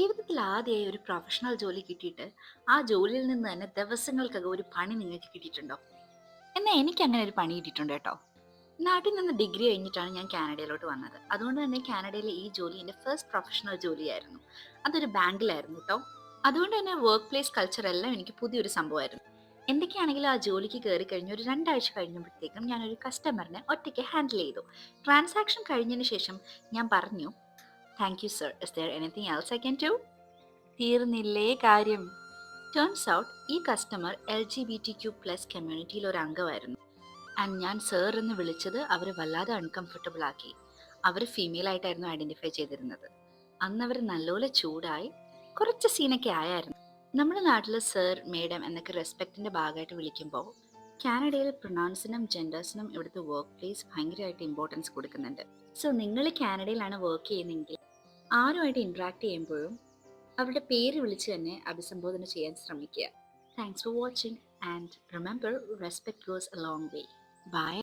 ജീവിതത്തിൽ ആദ്യമായി ഒരു പ്രൊഫഷണൽ ജോലി കിട്ടിയിട്ട് ആ ജോലിയിൽ നിന്ന് തന്നെ ദിവസങ്ങൾക്കകം ഒരു പണി നിങ്ങൾക്ക് കിട്ടിയിട്ടുണ്ടോ? എന്നാൽ എനിക്ക് അങ്ങനെ ഒരു പണി കിട്ടിയിട്ടുണ്ട് കേട്ടോ. നാട്ടിൽ നിന്ന് ഡിഗ്രി കഴിഞ്ഞിട്ടാണ് ഞാൻ കാനഡയിലോട്ട് വന്നത്. അതുകൊണ്ട് തന്നെ കാനഡയിലെ ഈ ജോലി എന്റെ ഫസ്റ്റ് പ്രൊഫഷണൽ ജോലിയായിരുന്നു. അതൊരു ബാങ്കിലായിരുന്നു കേട്ടോ. അതുകൊണ്ട് തന്നെ വർക്ക് പ്ലേസ് കൾച്ചർ എല്ലാം എനിക്ക് പുതിയൊരു സംഭവമായിരുന്നു. എന്തൊക്കെയാണെങ്കിലും ആ ജോലിക്ക് കയറി കഴിഞ്ഞ് ഒരു രണ്ടാഴ്ച കഴിഞ്ഞപ്പോഴത്തേക്കും ഞാനൊരു കസ്റ്റമറിനെ ഒറ്റയ്ക്ക് ഹാൻഡിൽ ചെയ്തു. ട്രാൻസാക്ഷൻ കഴിഞ്ഞതിന് ശേഷം ഞാൻ പറഞ്ഞു thank you sir is there anything else I can do തീർന്നില്ലേ കാര്യം. ടേൺസ് ഔട്ട് ഈ customer L G B T Q plus കമ്മ്യൂണിറ്റിയിൽ ഒരു അംഗമായിരുന്നു. ആൻഡ് ഞാൻ സർ എന്ന് വിളിച്ചത് അവർ വല്ലാതെ അൺകംഫർട്ടബിൾ ആക്കി. അവർ ഫീമെയിൽ ആയിട്ടായിരുന്നു ഐഡന്റിഫൈ ചെയ്തിരുന്നത്. അന്ന് അവർ നല്ലപോലെ ചൂടായി. കുറച്ച് സീനൊക്കെ ആയായിരുന്നു. നമ്മുടെ നാട്ടിൽ സർ മേഡം എന്നൊക്കെ റെസ്പെക്റ്റിന്റെ ഭാഗമായിട്ട് വിളിക്കുമ്പോൾ കാനഡയിൽ പ്രൊണൗൺസിനും ജെൻഡേഴ്സിനും ഇവിടുത്തെ വർക്ക് പ്ലേസ് ഭയങ്കരമായിട്ട് ഇമ്പോർട്ടൻസ് കൊടുക്കുന്നുണ്ട്. സോ നിങ്ങൾ കാനഡയിലാണ് വർക്ക് ചെയ്യുന്നതെങ്കിൽ ആരുമായിട്ട് ഇൻട്രാക്ട് ചെയ്യുമ്പോഴും അവരുടെ പേര് വിളിച്ച് തന്നെ അഭിസംബോധന ചെയ്യാൻ ശ്രമിക്കുക. Thanks for watching and remember respect goes a long way bye